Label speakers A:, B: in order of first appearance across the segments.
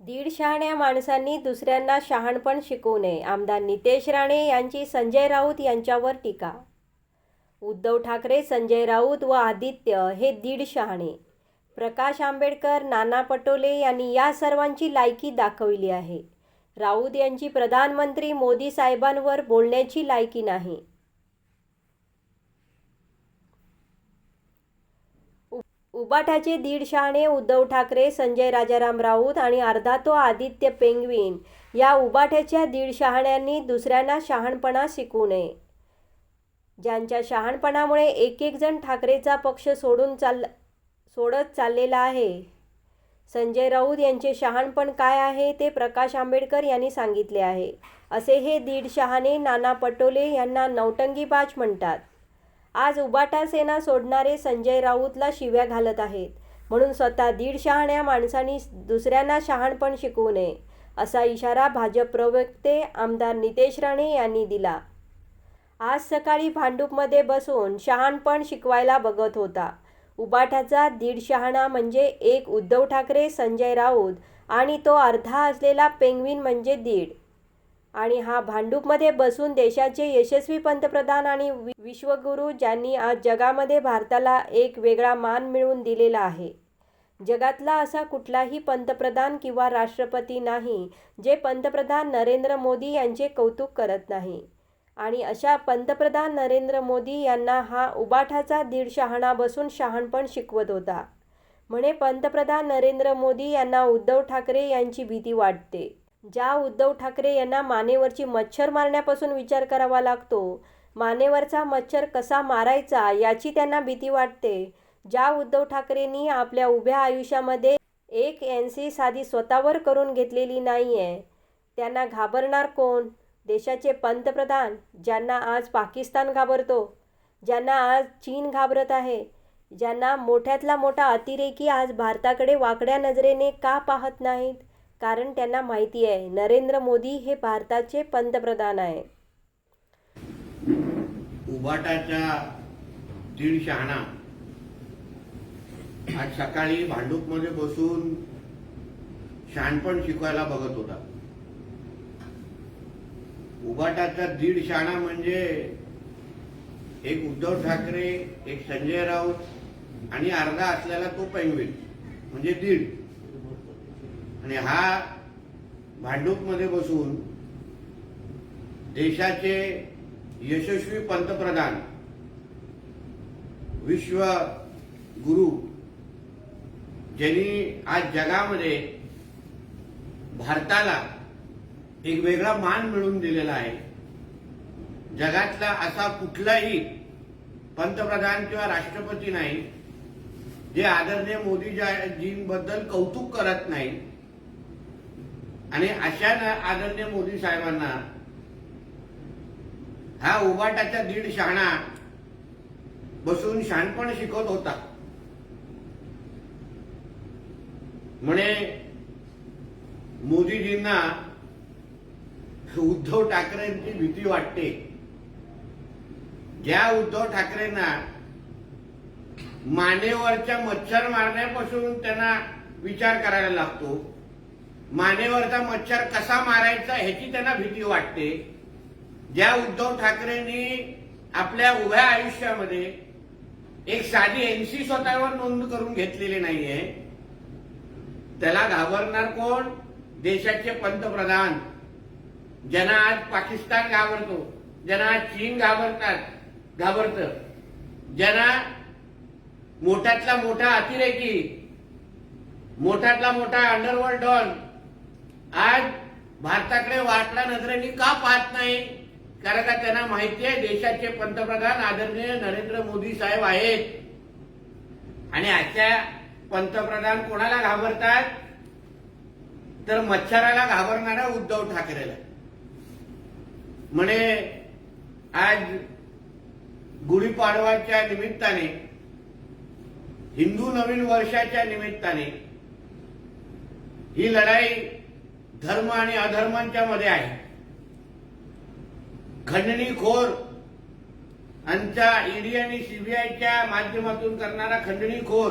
A: दीड शहाण्या माणसांनी दुसऱ्यांना शहाणपण शिकवू नये. आमदार नितेश राणे यांची संजय राऊत यांच्यावर टीका. उद्धव ठाकरे संजय राऊत व आदित्य हे दीड शहाणे प्रकाश आंबेडकर नाना पटोले यांनी या सर्वांची लायकी दाखविली आहे. राऊत यांची प्रधानमंत्री मोदी साहेबांवर बोलण्याची लायकी नाही. उ- उबाठाचे दीड शहाणे उद्धव ठाकरे संजय राजाराम राऊत आणि अर्धा तो आदित्य पेंगवीन. या उबाठ्याच्या दीड शहाण्यांनी दुसऱ्यांना शहाणपणा शिकू नये. ज्यांच्या शहाणपणामुळे एक एक जण ठाकरेचा पक्ष सोडून चाल सोडत चाललेला आहे. संजय राऊत यांचे शहाणपण काय आहे ते प्रकाश आंबेडकर यांनी सांगितले आहे. असे हे दीड शहाणे नाना पटोले यांना नौटंकीबाज म्हणतात. आज उबाटा सेना सोडणारे संजय राऊतला शिव्या घालत आहेत. म्हणून स्वतः दीड शहाण्या माणसांनी दुसऱ्यांना शहाणपण शिकवू नये असा इशारा भाजप प्रवक्ते आमदार नितेश राणे यांनी दिला. आज सकाळी भांडूपमध्ये बसून शहाणपण शिकवायला बघत होता. उबाठाचा दीड शहाणा म्हणजे एक उद्धव ठाकरे संजय राऊत आणि तो अर्धा असलेला पेंगवीन म्हणजे दीड. आणि हा भांडूपमध्ये बसून देशाचे यशस्वी पंतप्रधान आणि वि- विश्वगुरू ज्यांनी आज जगामध्ये भारताला एक वेगळा मान मिळवून दिलेला आहे. जगातला असा कुठलाही पंतप्रधान किंवा राष्ट्रपती नाही जे पंतप्रधान नरेंद्र मोदी यांचे कौतुक करत नाही. आणि अशा पंतप्रधान नरेंद्र मोदी यांना हा उबाठाचा दीड शहाणा बसून शहाणपण शिकवत होता. म्हणे पंतप्रधान नरेंद्र मोदी यांना उद्धव ठाकरे यांची भीती वाटते. ज्या उद्धव ठाकरे यांना मानेवरची मच्छर मारण्यापासून विचार करावा लागतो मानेवरचा मच्छर कसा मारायचा याची त्यांना भीती वाटते. ज्या उद्धव ठाकरेंनी आपल्या उभ्या आयुष्यामध्ये एक एन सी साधी स्वतःवर करून घेतलेली नाही आहे त्यांना घाबरणार कोण? देशाचे पंतप्रधान ज्यांना आज पाकिस्तान घाबरतो ज्यांना आज चीन घाबरत आहे ज्यांना मोठ्यातला मोठा अतिरेकी आज भारताकडे वाकड्या नजरेने का पाहत नाहीत? कारण त्यांना माहिती आहे नरेंद्र मोदी हे भारताचे पंतप्रधान आहे
B: उबाटाच्या दीड शहाणा. आज सकाळी भांडूपमध्ये बसून शहाणपण शिकवायला बघत होता. उबाटाचा दीड शहाणा म्हणजे एक उद्धव ठाकरे एक संजय राऊत आणि अर्धा असलेला तो पैंगवीन म्हणजे दीड. आणि हा भांडूपमध्ये बसून देशाचे यशस्वी पंतप्रधान विश्व गुरु ज्यांनी आज जगामध्ये भारताला एक वेगळा मान मिळवून दिलेला आहे जगातला असा कुठलाही पंतप्रधान किंवा राष्ट्रपती नाही जे आदरणीय मोदीजींबद्दल कौतुक करत नाही आणि अशा आदरणीय मोदी साहेबांना हा उबाटाचा दीड शहाणा बसून शहाणपण शिकवत होता. म्हणे मोदीजींना उद्धव ठाकरेंची भीती वाटते. ज्या उद्धव ठाकरेंना मानेवरच्या मच्छर मारण्यापासून त्यांना विचार करायला लागतो मानेवरचा मच्छर कसा मारायचा ह्याची त्यांना भीती वाटते. ज्या उद्धव ठाकरेंनी आपल्या उभ्या आयुष्यामध्ये एक साधी एनसी स्वतःवर नोंद करून घेतलेली नाहीये. त्याला घाबरणार कोण? देशाचे पंतप्रधान. ज्यांना आज पाकिस्तान घाबरतो ज्यांना आज चीन घाबरतात घाबरत. ज्यांना मोठ्यातला मोठा अतिरेकी मोठ्यातला मोठा अंडरवर्ल्ड डॉन आज भारताकडे वाटला नजरेने का पाहत नाही? कारण का त्यांना माहिती आहे देशाचे पंतप्रधान आदरणीय नरेंद्र मोदी साहेब आहेत. आणि अशा पंतप्रधान कोणाला घाबरतात? तर मच्छराला घाबरणारा उद्धव ठाकरेला. म्हणे आज गुढीपाडवाच्या निमित्ताने हिंदू नवीन वर्षाच्या निमित्ताने ही लढाई धर्म आणि अधर्मांच्या मध्ये आहे. खंडणीखोर आमच्या ईडी आणि सीबीआयच्या माध्यमातून करणारा खंडणीखोर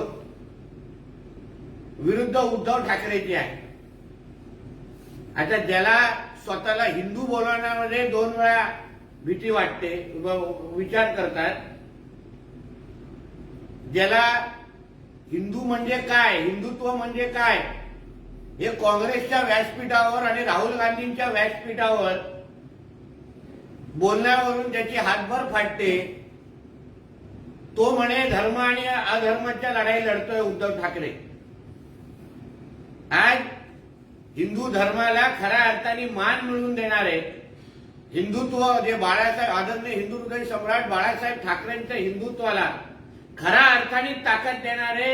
B: विरुद्ध उद्धव ठाकरेची आहे. आता ज्याला स्वतःला हिंदू बोलवण्यामध्ये दोन वेळा भीती वाटते विचार करतात ज्याला हिंदू म्हणजे काय हिंदुत्व म्हणजे काय हे काँग्रेसच्या व्यासपीठावर आणि राहुल गांधींच्या व्यासपीठावर बोलण्यावरून त्याची हातभर फाटते तो म्हणे धर्म आणि अधर्माच्या लढाई लढतोय उद्धव ठाकरे. आज हिंदू धर्माला खऱ्या अर्थाने मान मिळवून देणारे हिंदुत्व जे बाळासाहेब आदरणीय हिंदू हृदय सम्राट बाळासाहेब ठाकरेंच्या हिंदुत्वाला खऱ्या अर्थाने ताकद देणारे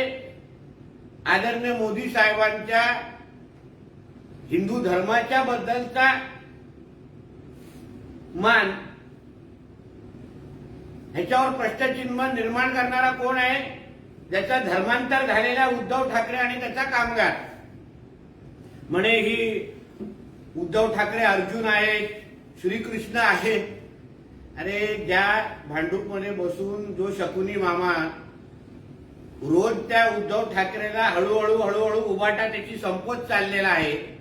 B: आदरणीय मोदी साहेबांच्या हिंदू धर्माच्या बद्दलचा मान ह्याच्यावर प्रश्नचिन्ह निर्माण करणारा कोण आहे? ज्याचा धर्मांतर झालेला उद्धव ठाकरे आणि त्याचा कामगार. म्हणे ही उद्धव ठाकरे अर्जुन आहेत श्रीकृष्ण आहेत अरे ज्या भांडूपमध्ये बसून जो शकुनी मामा रोज त्या उद्धव ठाकरेला हळूहळू हळूहळू उभाटा त्याची संपत चाललेला आहे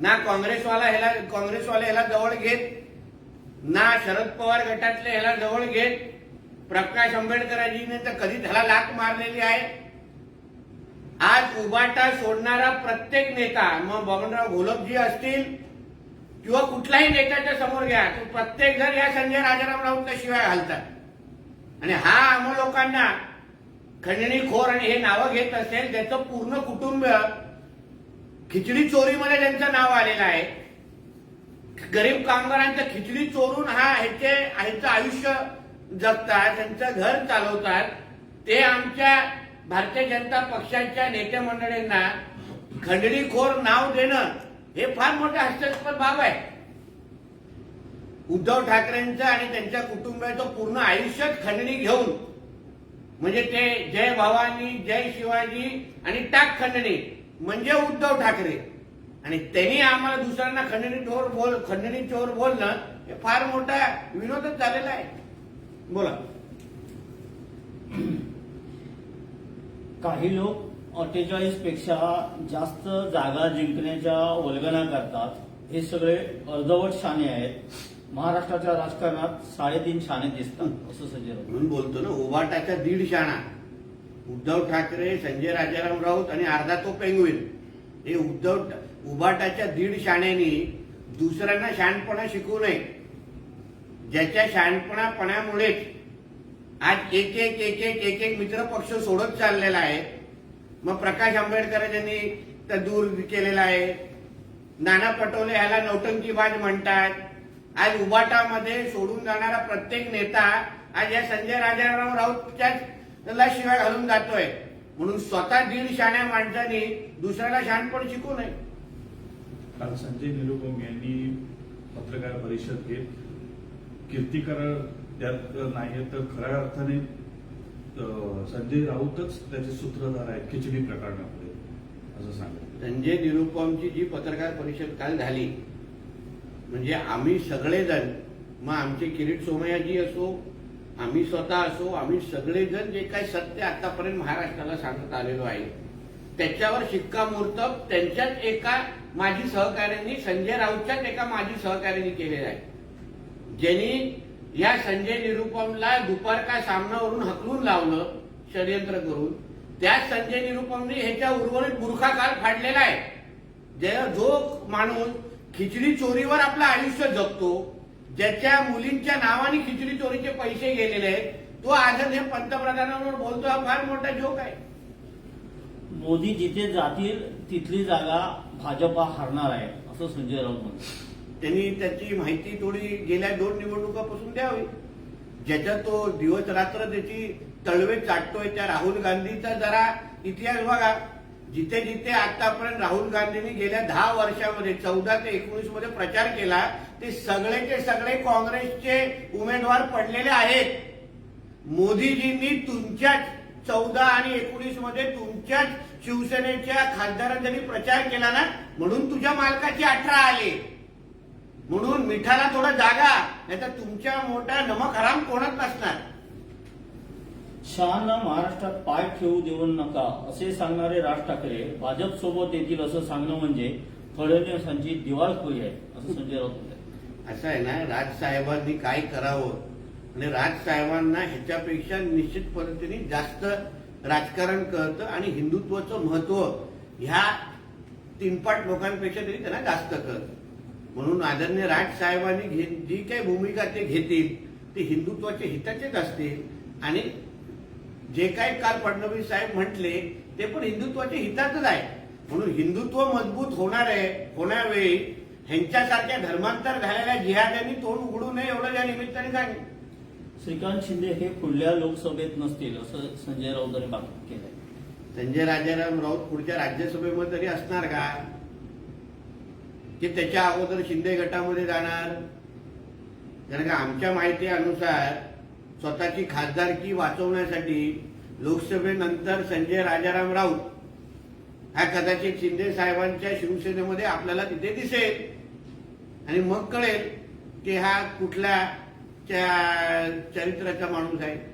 B: ना काँग्रेसवाला ह्याला काँग्रेसवाले ह्याला जवळ घेत ना शरद पवार गटातले ह्याला जवळ घेत प्रकाश आंबेडकरांजीने तर कधी त्याला लाक मारलेली आहे. आज उबाटा सोडणारा प्रत्येक नेता मग बबनराव घोलपजी असतील किंवा कुठल्याही नेत्याच्या समोर घ्या तो प्रत्येक जण या संजय राजाराम राऊतच्या शिवाय घालतात आणि हा आम लोकांना खंडणीखोर आणि हे नावं घेत असेल त्याचं पूर्ण कुटुंब खिचडी चोरीमध्ये त्यांचं नाव आलेलं आहे. गरीब कामगारांचं खिचडी चोरून हा ह्याचे ह्याचं आयुष्य जगतात त्यांचं घर चालवतात. ते आमच्या भारतीय जनता पक्षाच्या नेते मंडळींना खंडणीखोर नाव देणं हे फार मोठं हास्यास्पद बाब आहे. उद्धव ठाकरेंचं आणि त्यांच्या कुटुंबाचं पूर्ण आयुष्यच खंडणी घेऊन म्हणजे ते जय भवानी जय शिवाजी आणि टाक खंडणी. म्हणजे उद्धव ठाकरे. आणि त्यांनी आम्हाला दुसऱ्यांना खंडणी चोर बोल खंडणी चोर बोलणं हे फार मोठा विनोदच झालेला आहे. बोला.
C: काही लोक अठ्ठेचाळीसपेक्षा जास्त जागा जिंकण्याच्या वल्गना करतात. हे सगळे अर्धवट शाणे आहेत. महाराष्ट्राच्या राजकारणात साडेतीन शाणे दिसतात असं संजय राऊत.
B: म्हणून बोलतो ना उभाटाच्या दीड शाणा. उद्धव ठाकरे संजय राजाराम राऊत आणि अर्धा तो पेंगविन. हे उद्धव उभाटाच्या दीड शाण्यानी दुसऱ्यांना शहाणपणा शिकवू नये. ज्याच्या शहाणपणापणामुळेच आज एक एक एक एक एक एक मित्र पक्ष सोडत चाललेला आहे. मग प्रकाश आंबेडकर यांनी तर दूर केलेला आहे. नाना पटोले ह्याला नौटंकीबाज म्हणतात. आज उबाटामध्ये सोडून जाणारा प्रत्येक नेता आज या संजय राजाराम राऊतच्याच त्याला शिवाय घालून जातोय. म्हणून स्वतः दीड शाण्या माणसांनी दुसऱ्याला शहाणपण शिकू नये.
D: काल संजय निरुपम यांनी पत्रकार परिषद घेत कीर्तिकर त्यात नाही तर खऱ्या अर्थाने संजय राऊतच त्याचे सूत्रधार आहेत खिचडी प्रकरणामध्ये असं सांगितलं
B: संजय निरुपमची जी पत्रकार परिषद काल झाली म्हणजे आम्ही सगळेजण मग आमचे किरीट सोमयाजी असो आम्ही स्वतः असो आम्ही सगळेजण जे काही सत्य आतापर्यंत महाराष्ट्राला सांगत आलेलो आहे त्याच्यावर शिक्कामोर्तब त्यांच्याच एका माजी सहकाऱ्यांनी संजय राऊतच्याच एका माजी सहकाऱ्यांनी केलेला आहे. ज्यांनी या संजय निरुपमला दुपार का सामनावरून हकलून लावलं षडयंत्र करून त्याच संजय निरुपमने ह्याच्या उर्वरित बुरखा काल फाडलेला आहे. ज्या जो माणूस खिचडी चोरीवर आपलं आयुष्य जगतो ज्याच्या मुलींच्या नावाने खिचडी चोरीचे पैसे गेलेले आहेत तो आज हे पंतप्रधानांवर बोलतो हा फार मोठा जोक आहे.
C: मोदी जिथे जातील तिथली जागा भाजपा हरणार आहे असं संजय राऊत म्हणतात.
B: त्यांनी त्याची माहिती थोडी गेल्या दोन निवडणुकापासून द्यावी. ज्याच्यात तो दिवस रात्र त्याची तळवे चाटतोय त्या राहुल गांधीचा जरा इतिहास बघा. जिथे जिथे आतापर्यंत राहुल गांधींनी गेल्या दहा वर्षामध्ये चौदा ते एकोणीसमध्ये प्रचार केला ते सगळेचे सगळे काँग्रेसचे उमेदवार पडलेले आहेत. मोदीजींनी तुमच्याच चौदा आणि एकोणीसमध्ये तुमच्याच शिवसेनेच्या खासदारांनी प्रचार केला ना म्हणून तुझ्या मालकाची अठरा आले. म्हणून मिठाला थोडा जागा नाही तर तुमच्या मोठा नमक हराम कोणत नसणार?
C: शहांना महाराष्ट्रात पाय ठेवू देऊ नका असे सांगणारे राज ठाकरे भाजप सोबत येतील असं सांगणं म्हणजे फडणवीसांची दिवाळखोरी आहे असं संजय राऊत म्हणतात.
B: असं आहे ना राजसाहेबांनी काय करावं? आणि राजसाहेबांना ह्याच्यापेक्षा निश्चित पद्धतीने जास्त राजकारण कळतं आणि हिंदुत्वाचं महत्त्व ह्या तीनपाट लोकांपेक्षा तरी त्यांना जास्त कळतं. म्हणून आदरणीय राजसाहेबांनी घे जी काही भूमिका ते घेतील ते हिंदुत्वाच्या हिताचेच असतील आणि जे काही काल फडणवीस साहेब म्हटले ते पण हिंदुत्वाच्या हितातच आहे. म्हणून हिंदुत्व मजबूत होणार आहे होण्यावेळी ह्यांच्यासारख्या धर्मांतर झालेल्या जिहाद्यांनी तोंड उघडू नये एवढं या निमित्ताने सांगेन
C: श्रीकांत शिंदे हे पुढल्या लोकसभेत नसतील असं संजय राऊतांनी बातमी केलंय.
B: संजय राजाराम राऊत पुढच्या राज्यसभेमध्ये तरी असणार का? की त्याच्या अगोदर शिंदे गटामध्ये जाणार? कारण का आमच्या माहिती अनुसार स्वतःची खासदारकी वाचवण्यासाठी लोकसभेनंतर संजय राजाराम राऊत हा कदाचित शिंदे साहेबांच्या शिवसेनेमध्ये आपल्याला तिथे दिसेल. आणि मग कळेल की हा कुठल्या चरित्राचा माणूस आहे.